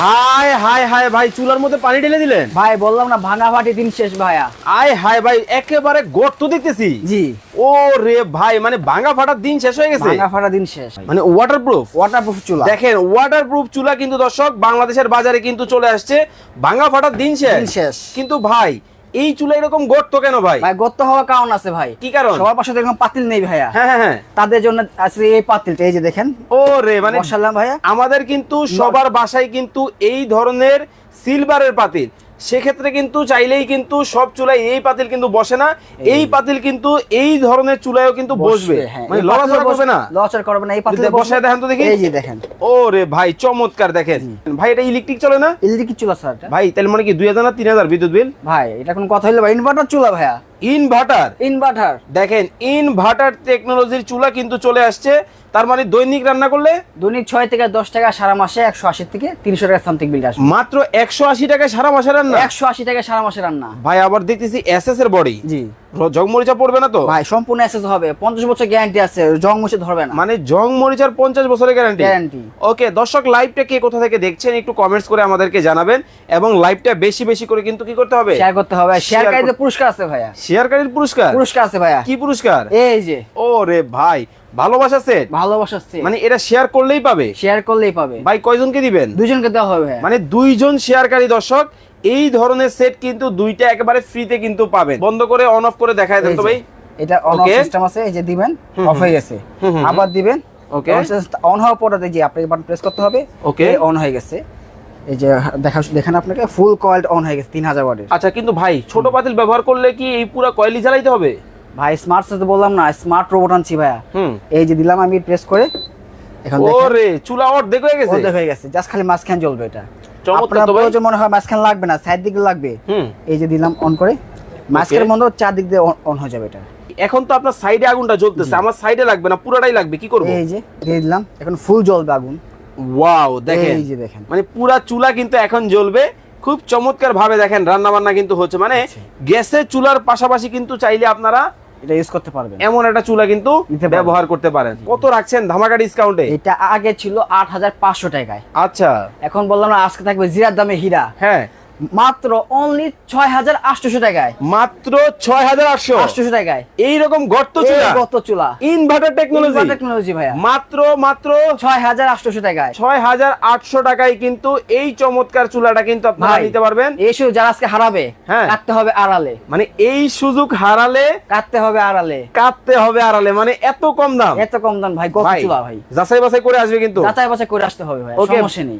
হায় হায় হায় ভাই চুলার মধ্যে পানি ঢেলে দিলেন? ভাই বললাম না ভাঙা ফাটি দিন শেষ ভাইয়া। আয় হায় ভাই একেবারে গর্ত দেখতেছি জি। ও রে ভাই মানে ভাঙা ফাটার দিন শেষ হয়ে গেছে? ভাঙা ফাটা দিন শেষ। মানে ওয়াটারপ্রুফ ওয়াটারপ্রুফ চুলা। দেখেন ওয়াটারপ্রুফ চুলা কিন্তু দর্শক বাংলাদেশের বাজারে কিন্তু চলে আসছে ভাঙা ফাটার দিন শেষ। দিন শেষ। কিন্তু ভাই এই চুলা এরকম গর্ত কেন ভাই? ভাই গর্ত হওয়ার কারণ আছে ভাই। কি কারণ? সবার পাশে দেখলাম পাতিল নেই ভাইয়া। হ্যাঁ হ্যাঁ হ্যাঁ। তাদের জন্য আছে এই পাতিলটা এই যে দেখেন। ও রে মানে মাশাআল্লাহ ভাইয়া। আমাদের কিন্তু সবার বাসায় কিন্তু এই ধরনের সিলভারের পাতিল। সেক্ষেত্রে কিন্তু চাইলেই কিন্তু সব চুলায় এই পাতিল কিন্তু বসে না এই পাতিল কিন্তু এই ধরনের চুলায়ও কিন্তু বসবে হ্যাঁ। মানে লড়াচড়া করবে না। লড়াচড়া করবে না এই পাতিলে বসায় দেখেন তো দেখি। এই যে দেখেন। ও রে ভাই চমৎকার দেখেন। ভাই এটা ইলেকট্রিক চলে না? ইলেকট্রিক চুলা স্যার ভাই তাহলে মানে কি দুই হাজার না তিন হাজার বিদ্যুৎ বিল? ভাই এটা কোন কথা ভাই ইনভার্টার চুলা ভাইয়া। ইনভার্টার ইনভার্টার দেখেন ইনভার্টার টেকনোলজির চুলা কিন্তু চলে আসছে। তার মানে দৈনিক রান্না করলে? দৈনিক ছয় থেকে দশ টাকা সারা মাসে একশো আশি থেকে তিনশো টাকা সামথিং বিল আসবে। মাত্র একশো আশি টাকায় সারা মাসে রান্না? একশো আশি টাকা সারা মাসে রান্না। ভাই আবার দেখতেছি এসএস এর বডি জি। জগমরিচা পড়বে না তো? ভাই সম্পূর্ণ অ্যাসেস হবে। পঞ্চাশ বছর গ্যারান্টি আছে জং মুছে ধরবে না। মানে জং মরিচার পঞ্চাশ বছরের গ্যারান্টি গ্যারান্টি ওকে দর্শক লাইভটা কে কোথা থেকে দেখছেন একটু কমেন্টস করে আমাদেরকে জানাবেন এবং লাইভটা বেশি বেশি করে কিন্তু কি করতে হবে? শেয়ার করতে হবে। Share শেয়ার কারীদের পুরস্কার আছে ভাইয়া। শেয়ারকারীর পুরস্কার? পুরস্কার আছে ভাইয়া। কি পুরস্কার? এই যে। ও রে ভাই ভালোবাসা সেট ভালোবাসা মানে এটা শেয়ার করলেই পাবে? শেয়ার করলেই পাবে। ভাই কয়জনকে দিবেন? দুজনকে দেওয়া হবে। মানে দুইজন শেয়ারকারী দর্শক এই ধরনের সেট কিন্তু দুইটা একেবারে ফ্রিতে কিন্তু পাবেন। বন্ধ করে অন অফ করে দেখায় দেন তো ভাই। এটা অন অফ সিস্টেম আছে এই যে দিবেন অফ হয়ে গেছে। আবার দিবেন। Okay. অন হওয়ার পরে যে আপনি বাটন প্রেস করতে হবে Okay. অন হয়ে গেছে। এই যে দেখা দেখেন আপনাকে ফুল কয়েল অন হয়ে গেছে তিন হাজার ওয়াটের আচ্ছা কিন্তু ভাই ছোট পাতিল ব্যবহার করলে কি এই পুরো কয়েলই জ্বালাইতে হবে? ভাই স্মার্ট তো বললাম না স্মার্ট রোবট আনছি ভাইয়া। এই যে দিলাম আমি প্রেস করে এখন ওরে চুলা অর্ধেক হয়ে গেছে? অর্ধেক হয়ে গেছে জাস্ট খালি মাঝখান জ্বলবে এটা। আপনার। প্রয়োজন মনে হয় মাঝখান লাগবে না সাইড দিকে লাগবে। এই যে দিলাম অন করে মাঝখানের মধ্যে চারদিক দিয়ে অন হয়ে যাবে এটা। এখন তো আপনার সাইডে আগুনটা জ্বলতেছে আমার সাইডে লাগবে না পুরাটাই লাগবে কি করব? এই যে দিয়ে দিলাম এখন ফুল জ্বলবে আগুন। ওয়াও দেখেন। এই যে দেখেন। মানে পুরা চুলা কিন্তু এখন জ্বলবে খুব চমৎকার ভাবে দেখেন রান্না বান্না কিন্তু হচ্ছে। মানে আচ্ছা। গ্যাসের চুলার পাশাপাশি কিন্তু চাইলে আপনারা এটা ইউজ করতে পারবেন। এমন একটা চুলা কিন্তু নিতে ব্যবহার করতে পারেন। কত রাখছেন? ধামাকা ডিসকাউন্টে এটা আগে ছিল আট হাজার পাঁচশো টাকায়। আচ্ছা। এখন বললাম না আজকে থাকবে জিরার দামে হীরা। হ্যাঁ। মাত্র অনলি ছয় হাজার আটশোশো টাকায়। মাত্র ছয় হাজার আটশো। আটশোশো টাকায়। এইরকম গর্ত চুলা। কত চুলা। ইনভার্টার টেকনোলজি টেকনোলজি ভাইয়া। মাত্র মাত্র ছয় হাজার আটশোশো টাকায়। ছয় হাজার আটশো টাকায় কিন্তু এই চমৎকার চুলাটা কিন্তু আপনারা নিতে পারবেন। এই শুধু যারা আজকে হারাবে হ্যাঁ। কাটতে হবে আড়ালে। মানে এই সুযোগ হারালে কাটতে হবে আড়ালে। কাটতে হবে আড়ালে। মানে এত কম দাম। এত কম দাম ভাই ভাই চুলা ভাই। যাচাই বাছাই করে আসবে কিন্তু। যাচাই বাছাই করে আসতে হবে ভাই সমস্যা নেই।